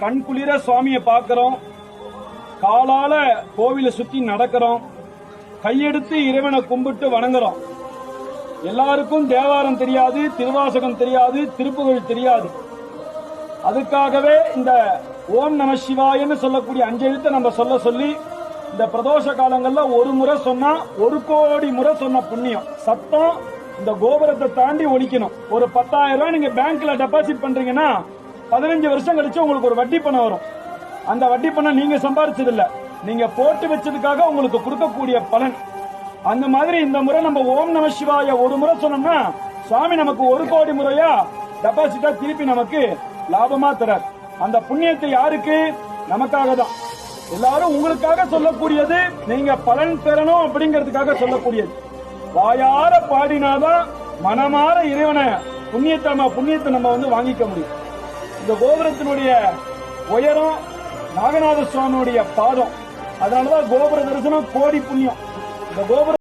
கண் குளிர சுவாமியை பார்க்கிறோம். காலால கோவிலை சுத்தி நடக்கிறோம். கையெடுத்து இறைவனை கும்பிட்டு வணங்குறோம். எல்லாருக்கும் தேவாரம் தெரியாது திருவாசகம் தெரியாது திருப்புகழ் தெரியாது. அதுக்காகவே இந்த ஓம் நம சிவாயன்னு சொல்லக்கூடிய அஞ்செழுத்தை நம்ம சொல்ல சொல்லி இந்த பிரதோஷ காலங்கள்ல ஒரு முறை சொன்னா ஒரு கோடி முறை சொன்ன புண்ணியம். சத்தம் இந்த கோபுரத்தை தாண்டி ஒழிக்கணும் ஒரு பத்தாயிரம் ரூபாய் நீங்க பேங்க்ல டெபாசிட் பண்றீங்கன்னா பதினஞ்சு வருஷம் கழிச்சு உங்களுக்கு ஒரு வட்டி பணம் வரும். அந்த வட்டி பணம் நீங்க சம்பாரிச்சது இல்ல நீங்க போட்டு வச்சதுக்காக உங்களுக்கு கொடுக்கக்கூடிய பலன். அந்த மாதிரி இந்த முறை நம்ம ஓம் நம சிவாய ஒரு முறை சொன்னோம்னா சுவாமி நமக்கு ஒரு கோடி முறையா டெபாசிட்டா திருப்பி நமக்கு லாபமா தரார். அந்த புண்ணியத்தை யாருக்கு? நமக்காக தான். எல்லாரும் உங்களுக்காக சொல்லக்கூடியது நீங்க பலன் பெறணும் அப்படிங்கிறதுக்காக சொல்லக்கூடியது. வாயார பாடினாதான் மனமாற இறைவனை புண்ணியத்தை நம்ம புண்ணியத்தை நம்ம வந்து வாங்கிக்க முடியும். இந்த கோபுரத்தினுடைய உயரம் நாகநாத சுவாமியுடைய பாதம். அதனாலதான் கோபுர தரிசனம் கோடி புண்ணியம். இந்த கோபுர